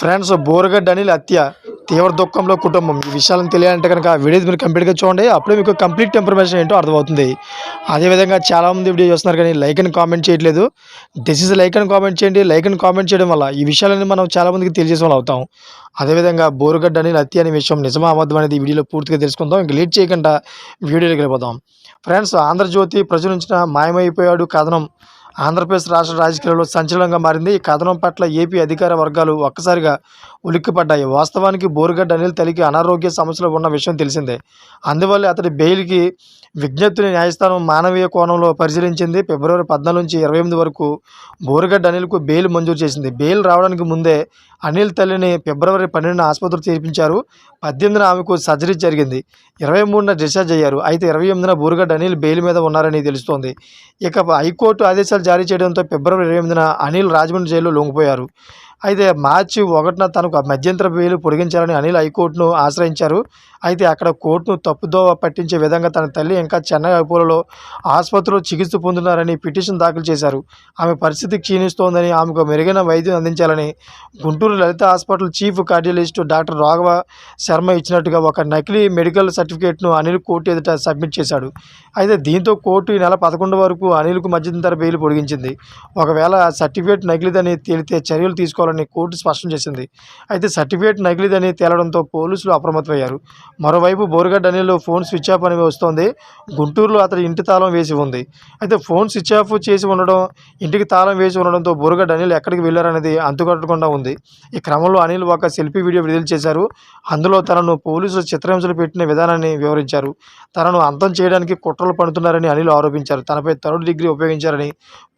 Friends Boragadda Anil హత్య తీవ్ర దుఃఖంలో కుటుంబం. ఈ విషయాలను తెలియాలంటే కనుక వీడియో మీరు కంప్లీట్గా చూడండి. అప్పుడే మీకు కంప్లీట్ ఇన్ఫర్మేషన్ ఏంటో అర్థమవుతుంది. అదేవిధంగా చాలామంది వీడియో చూస్తున్నారు కానీ లైక్ అని కామెంట్ చేయట్లేదు. దిస్ ఇస్ లైక్ అని కామెంట్ చేయండి. లైక్ అని కామెంట్ చేయడం వల్ల ఈ విషయాలని మనం చాలామందికి తెలియజేసే వాళ్ళు అవుతాం. అదేవిధంగా బోరగడ్డ అనిల్ హత్య అనే విషయం నిజమా అబద్ధం అనేది వీడియోలో పూర్తిగా తెలుసుకుందాం. ఇంక లేట్ చేయకుండా వీడియోలోకి వెళ్ళిపోదాం. ఫ్రెండ్స్ ఆంధ్రజ్యోతి ప్రచురించిన మాయమైపోయాడు కథనం. ఆంధ్రప్రదేశ్ రాష్ట్ర రాజకీయాల్లో సంచలనంగా మారింది. ఈ కథనం పట్ల ఏపీ అధికార వర్గాలు ఒక్కసారిగా ఉలిక్కిపడ్డాయి. వాస్తవానికి బోరుగడ్డ అనిల్ తల్లికి అనారోగ్య సమస్యలు ఉన్న విషయం తెలిసిందే. అందువల్ల అతడి బెయిల్కి విజ్ఞప్తిని న్యాయస్థానం మానవీయ కోణంలో పరిశీలించింది. ఫిబ్రవరి పద్నాలుగు నుంచి ఇరవై ఎనిమిది వరకు బోరుగడ్డ అనిల్కు బెయిల్ మంజూరు చేసింది. బెయిల్ రావడానికి ముందే అనిల్ తల్లిని ఫిబ్రవరి పన్నెండున ఆసుపత్రి చేర్పించారు. పద్దెనిమిదిన ఆమెకు సర్జరీ జరిగింది. ఇరవై మూడున డిశ్చార్జ్ అయ్యారు. అయితే ఇరవై ఎనిమిదిన బోరుగడ్డ అనిల్ బెయిల్ మీద ఉన్నారని తెలుస్తోంది. ఇక హైకోర్టు ఆదేశాలు జారీ చేయడంతో ఫిబ్రవరి ఇరవై ఎనిమిదిన అనిల్ రాజమండ్రి జైల్లో లొంగిపోయారు. అయితే మార్చి ఒకటిన తనకు మధ్యంతర బెయిల్ పొడిగించాలని అనిల్ హైకోర్టును ఆశ్రయించారు. అయితే అక్కడ కోర్టును తప్పుదోవ పట్టించే విధంగా తన తల్లి ఇంకా చెన్నై అపోలో ఆసుపత్రిలో చికిత్స పొందుతున్నారని పిటిషన్ దాఖలు చేశారు. ఆమె పరిస్థితి క్షీణిస్తోందని ఆమెకు మెరుగైన వైద్యం అందించాలని Guntur Lalitha hospital chief cardiologist doctor Raghava Sharma ఇచ్చినట్టుగా ఒక నకిలీ మెడికల్ సర్టిఫికేట్ను అనిల్ కోర్టు ఎదుట సబ్మిట్ చేశాడు. అయితే దీంతో కోర్టు ఈ నెల పదకొండు వరకు అనిల్కు మధ్యంతర బెయిల్ పొడిగించింది. ఒకవేళ సర్టిఫికేట్ నకిలీదని తేలితే చర్యలు తీసుకోవాలని కోర్టు స్పష్టం చేసింది. అయితే సర్టిఫికేట్ నకిలీదని తేలడంతో పోలీసులు అప్రమత్తమయ్యారు. మరోవైపు Borugadda Anil phone switch off అని వస్తోంది. గుంటూరులో అతని ఇంటి తాళం వేసి ఉంది. అయితే ఫోన్ స్విచ్ ఆఫ్ చేసి ఉండడం ఇంటికి తాళం వేసి ఉండడంతో బోరుగడ్డ అనిల్ ఎక్కడికి వెళ్ళారనేది అంతుకట్టకుండా ఉంది. ఈ క్రమంలో అనిల్ ఒక సెల్ఫీ వీడియో విడుదల చేశారు. అందులో తనను పోలీసులు చిత్రహింసలు పెట్టిన విధానాన్ని వివరించారు. తనను అంతం చేయడానికి కుట్రలు పడుతున్నారని అనిల్ ఆరోపించారు. తనపై థర్డ్ డిగ్రీ ఉపయోగించారని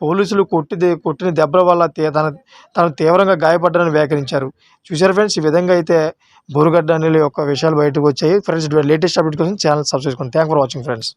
పోలీసులు కొట్టి కొట్టిన దెబ్బల వల్ల తన తను తీవ్రంగా గాయపడ్డారని వ్యాఖ్యానించారు. చూశారు ఫ్రెండ్స్ ఈ విధంగా అయితే బోరుగడ్డ అనిల్ యొక్క విషయాలు బయటకు వచ్చాయి. ఫ్రెండ్స్ లేటెస్ట్ అప్డేట్ కోసం ఛానల్ సబ్స్క్రైబ్ చేసుకోండి. Thank for watching friends